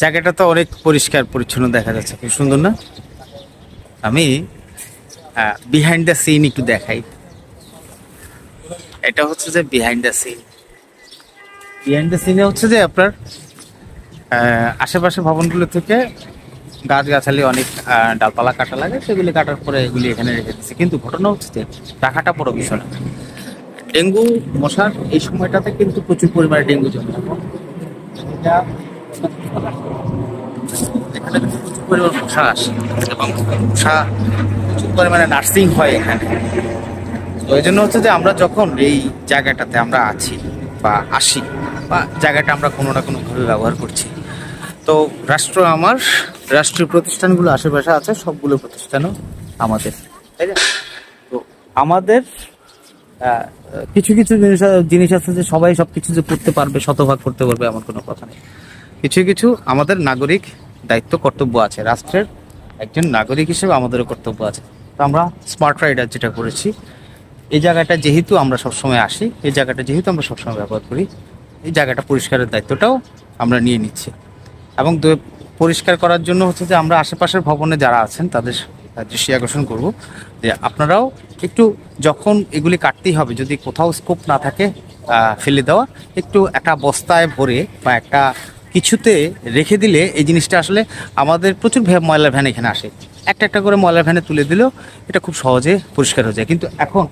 জায়গাটা তো অনেক পরিষ্কার, পরিচ্ছন্ন দেখা যাচ্ছে। খুব সুন্দর না? আমি বিহাইন্ড দ্য সিন একটু দেখাই। এটা হচ্ছে যে behind the scene behind the সিনে হচ্ছে যে আপনার আশেপাশে ভবনগুলো থেকে গাছগাছালি অনেক ডালপালা কাটা লাগে, সেগুলি কাটার পরে এগুলি এখানে রেখে দিচ্ছে কিন্তু ঘটনা হচ্ছে যে টাকাটা বড় বিষয় ডেঙ্গু মশার এই সময়টাতে কিন্তু প্রচুর পরিমাণে ডেঙ্গু জমে এটা এখানে প্রচুর পরিমাণ মশা আসে এবং মশা প্রচুর পরিমাণে নার্সিং হয় এখানে। তো এই জন্য হচ্ছে যে আমরা যখন এই জায়গাটাতে আমরা আছি বা আসি, বা জায়গাটা আমরা কোনো না কোনোভাবে ব্যবহার করছি, তো রাষ্ট্র আমার, রাষ্ট্রীয় প্রতিষ্ঠানগুলো আশেপাশে আছে, সবগুলো প্রতিষ্ঠানও আমাদের, তাই না? তো আমাদের কিছু কিছু জিনিস জিনিস আছে যে সবাই সব কিছু যে করতে পারবে, শতভাগ করতে পারবে, এমন কোনো কথা নেই। কিছু কিছু আমাদের নাগরিক দায়িত্ব কর্তব্য আছে। রাষ্ট্রের একজন নাগরিক হিসেবে আমাদেরও কর্তব্য আছে। তো আমরা স্মার্ট রাইডার যেটা করেছি, এই জায়গাটা যেহেতু আমরা সবসময় আসি, এই জায়গাটা যেহেতু আমরা সবসময় ব্যবহার করি, এই জায়গাটা পরিষ্কারের দায়িত্বটাও আমরা নিয়ে নিচ্ছি। এবং পরিষ্কার করার জন্য হচ্ছে যে আমরা আশেপাশের ভবনে যারা আছেন, তাদের দৃষ্টি আকর্ষণ করব যে আপনারাও একটু যখন এগুলি কাটতেই হবে, যদি কোথাও স্কোপ না থাকে ফেলে দেওয়া, একটু একটা বস্তায় ভরে বা একটা কিছুতে রেখে দিলে এই জিনিসটা আসলে আমাদের প্রচুর ময়লার ভ্যান এখানে আসে। একটা একটা করে ময়লার ভ্যানে তুলে দিলেও এটা খুব সহজে পরিষ্কার হয়ে যায়। কিন্তু এখন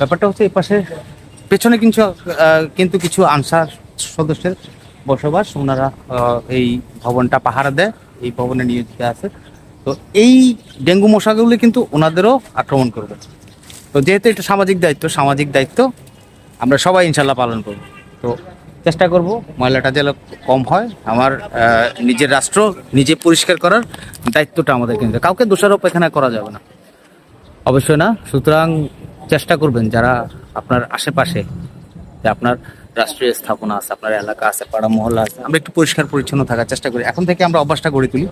ব্যাপারটা হচ্ছে এই পাশে পেছনে কিন্তু কিন্তু কিছু আনসার সদস্যের বসবাস। ওনারা এই ভবনটা পাহারা দেয়, এই ভবনে নিয়োজিত আছে। তো এই ডেঙ্গু মশাগুলি কিন্তু ওনাদেরও আক্রমণ করবে। তো যেহেতু এটা সামাজিক দায়িত্ব সামাজিক দায়িত্ব, আমরা সবাই ইনশাল্লাহ পালন করব। তো চেষ্টা করব। ময়লাটা যেন কম হয়, আমার নিজের রাষ্ট্র নিজে পরিষ্কার করার দায়িত্বটা আমাদের কিন্তু কাউকে দোষারোপ এখানে করা যাবে না। অবশ্যই না। সুতরাং চেষ্টা করবেন যারা আপনার আশেপাশে, যে আপনার রাষ্ট্রীয় স্থাপনা আছে, আপনার এলাকা আছে, পাড়া মহল্লা আছে, আমরা একটু পরিষ্কার পরিচ্ছন্ন থাকার চেষ্টা করি। এখন থেকে আমরা অভ্যাসটা গড়ে তুলি।